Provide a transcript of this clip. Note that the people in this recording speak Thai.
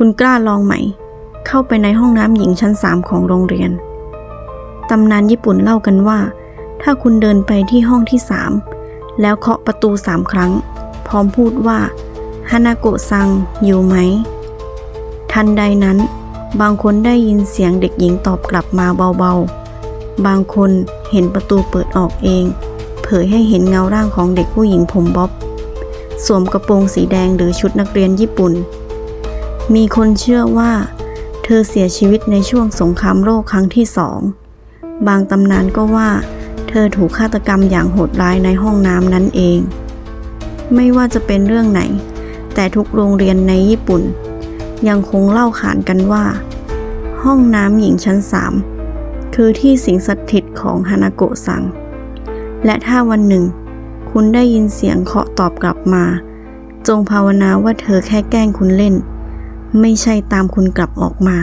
คุณกล้าลองไหม เข้าไปในห้องน้ำหญิงชั้นสามของโรงเรียน ตำนานญี่ปุ่นเล่ากันว่า ถ้าคุณเดินไปที่ห้องที่สามแล้วเคาะประตูสามครั้ง พร้อมพูดว่าฮานาโกะซังอยู่ไหม ทันใดนั้น บางคนได้ยินเสียงเด็กหญิงตอบกลับมาเบาๆ บางคนเห็นประตูเปิดออกเอง เผยให้เห็นเงาร่างของเด็กผู้หญิงผมบ๊อบ สวมกระโปรงสีแดงหรือชุดนักเรียนญี่ปุ่น มีคนเชื่อว่า เธอเสียชีวิตในช่วงสงครามโลกครั้งที่สอง บางตำนานก็ว่า เธอถูกฆาตกรรมอย่างโหดร้ายในห้องน้ำนั้นเอง ไม่ว่าจะเป็นเรื่องไหน แต่ทุกโรงเรียนในญี่ปุ่น ยังคงเล่าขานกันว่า ห้องน้ำหญิงชั้นสามคือที่สิงสถิตของฮานาโกะซัง และถ้าวันหนึ่ง คุณได้ยินเสียงเคาะตอบกลับมา จงภาวนาว่าเธอแค่แกล้งคุณเล่น ไม่ใช่ตามคุณกลับออกมา